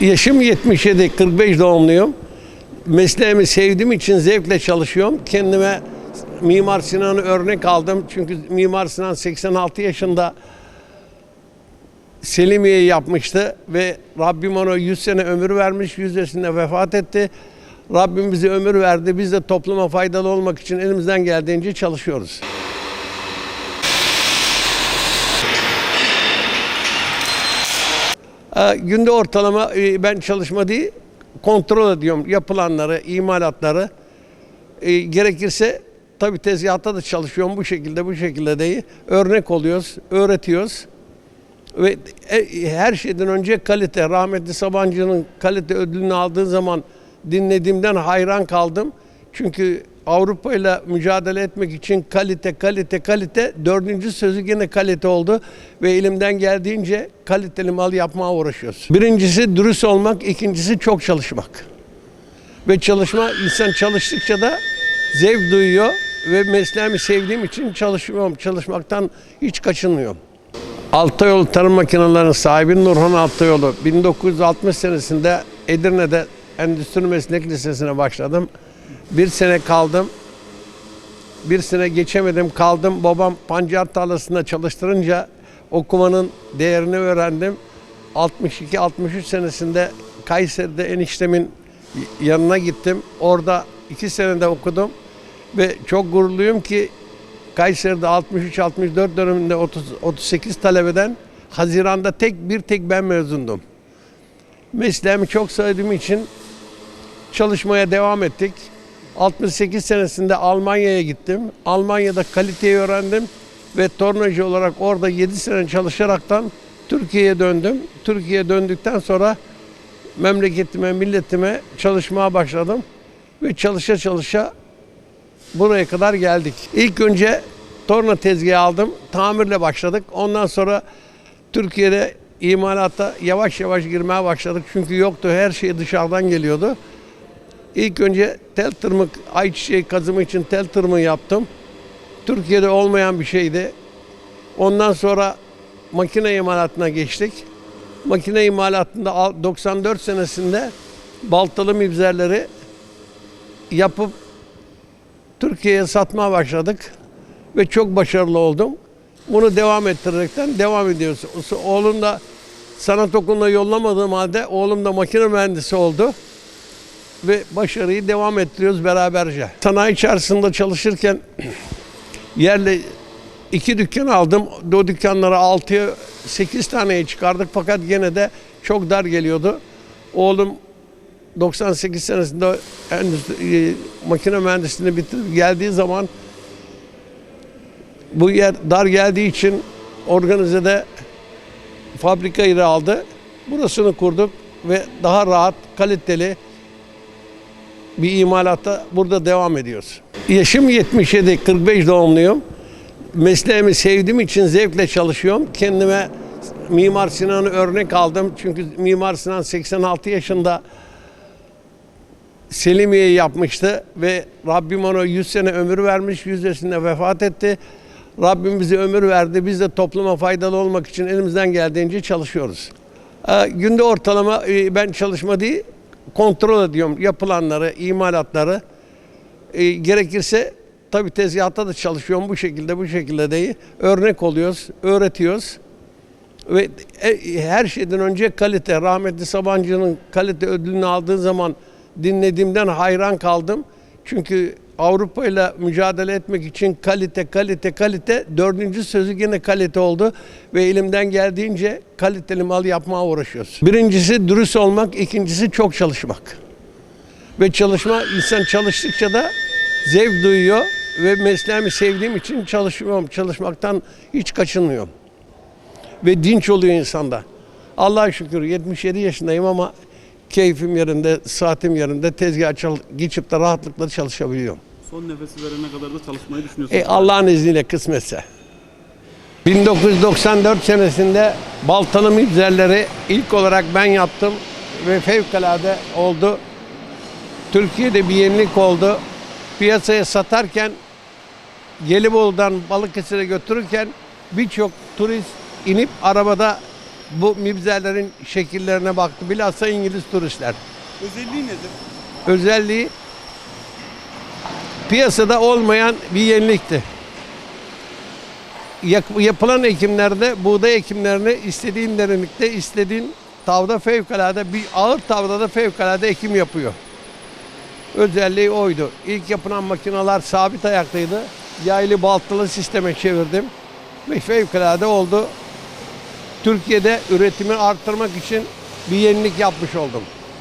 Yaşım 77, 45 doğumluyum. Mesleğimi sevdiğim için zevkle çalışıyorum. Kendime Mimar Sinan'ı örnek aldım. Çünkü Mimar Sinan 86 yaşında Selimiye yapmıştı ve Rabbim ona 100 sene ömür vermiş, 100 yaşında vefat etti. Rabbim bize ömür verdi. Biz de topluma faydalı olmak için elimizden geldiğince çalışıyoruz. Günde ortalama e, ben çalışma değil, kontrol ediyorum yapılanları, imalatları. E, gerekirse tabii tezgahta da çalışıyorum bu şekilde, bu şekilde değil. Örnek oluyoruz, öğretiyoruz. Ve e, her şeyden önce kalite. Rahmetli Sabancı'nın kalite ödülünü aldığı zaman dinlediğimden hayran kaldım. Çünkü Avrupa ile mücadele etmek için kalite, kalite, kalite. Dördüncü sözü gene kalite oldu. Ve elimden geldiğince kaliteli mal yapmaya uğraşıyoruz. Birincisi dürüst olmak, ikincisi çok çalışmak. Ve çalışma, insan çalıştıkça da zevk duyuyor. Ve mesleğimi sevdiğim için çalışıyorum. Çalışmaktan hiç kaçınmıyorum. Altayolu Tarım Makinelerinin sahibi Nurhan Altayolu. 1960 senesinde Edirne'de Endüstri Meslek Lisesi'ne başladım. Bir sene kaldım. Bir sene geçemedim kaldım. Babam pancar tarlasında çalıştırınca okumanın değerini öğrendim. 62-63 senesinde Kayseri'de eniştemin yanına gittim. Orada iki senede okudum. Ve çok gururluyum ki Kayseri'de 63-64 döneminde 30, 38 talebeden Haziran'da tek bir tek ben mezundum. Mesleğimi çok sevdiğim için çalışmaya devam ettik. 68 senesinde Almanya'ya gittim. Almanya'da kaliteyi öğrendim ve tornacı olarak orada 7 sene çalışaraktan Türkiye'ye döndüm. Türkiye'ye döndükten sonra memleketime, milletime çalışmaya başladım ve çalışa çalışa buraya kadar geldik. İlk önce torna tezgahı aldım. Tamirle başladık. Ondan sonra Türkiye'de imalata yavaş yavaş girmeye başladık. Çünkü yoktu. Her şey dışarıdan geliyordu. İlk önce tel tırmık, ayçiçeği kazımı için tel tırmığı yaptım. Türkiye'de olmayan bir şeydi. Ondan sonra makine imalatına geçtik. Makine imalatında al- 94 senesinde baltalı mibzerleri yapıp Türkiye'ye satmaya başladık ve çok başarılı oldum. Bunu devam ettirerekten devam ediyoruz. Oğlum da sanat okuluna yollamadığım halde oğlum da makine mühendisi oldu ve başarıyı devam ettiriyoruz beraberce. Sanayi içerisinde çalışırken yerle iki dükkan aldım. O dükkanları 6'ya 8 taneye çıkardık fakat gene de çok dar geliyordu. Oğlum 98 senesinde endüstri, e, makine mühendisliğini bitirip geldiği zaman bu yer dar geldiği için organizede fabrika yeri aldı. Burasını kurduk ve daha rahat, kaliteli bir imalatta burada devam ediyoruz. Yaşım 77, 45 doğumluyum. Mesleğimi sevdiğim için zevkle çalışıyorum. Kendime Mimar Sinan'ı örnek aldım. Çünkü Mimar Sinan 86 yaşında Selimiye yapmıştı ve Rabbim ona 100 sene ömür vermiş, 100 yaşında vefat etti. Rabbim bize ömür verdi. Biz de topluma faydalı olmak için elimizden geldiğince çalışıyoruz. Ee, Günde ortalama e, ben çalışma değil, kontrol ediyorum yapılanları, imalatları. E, Gerekirse tabii tezgahta da çalışıyorum bu şekilde, bu şekilde değil. Örnek oluyoruz, öğretiyoruz. Ve e, her şeyden önce kalite. Rahmetli Sabancı'nın kalite ödülünü aldığı zaman dinlediğimden hayran kaldım. Çünkü Avrupa ile mücadele etmek için kalite, kalite, kalite. Dördüncü sözü gene kalite oldu. Ve elimden geldiğince kaliteli mal yapmaya uğraşıyoruz. Birincisi dürüst olmak, ikincisi çok çalışmak. Ve çalışma, insan çalıştıkça da zevk duyuyor. Ve mesleğimi sevdiğim için çalışıyorum. Çalışmaktan hiç kaçınmıyorum ve dinç oluyor insanda. Allah'a şükür 77 yaşındayım ama keyfim yerinde, saatim yerinde, tezgah geçip de rahatlıkla çalışabiliyorum. Son nefesi verene kadar da çalışmayı düşünüyorsunuz. E, Allah'ın izniyle kısmetse. 1994 senesinde baltalı mibzerleri ilk olarak ben yaptım ve fevkalade oldu. Türkiye'de bir yenilik oldu. Piyasaya satarken Gelibolu'dan Balıkesir'e götürürken birçok turist inip arabada bu mibzerlerin şekillerine baktı. Bilhassa İngiliz turistler. Özelliği nedir? Özelliği piyasada olmayan bir yenilikti. Yapılan ekimlerde buğday ekimlerini istediğin derinlikte, istediğin tavda fevkalade bir ağır tavda da fevkalade ekim yapıyor. Özelliği oydu. İlk yapılan makineler sabit ayaklıydı. Yaylı baltalı sisteme çevirdim. Ve fevkalade oldu. Türkiye'de üretimi arttırmak için bir yenilik yapmış oldum.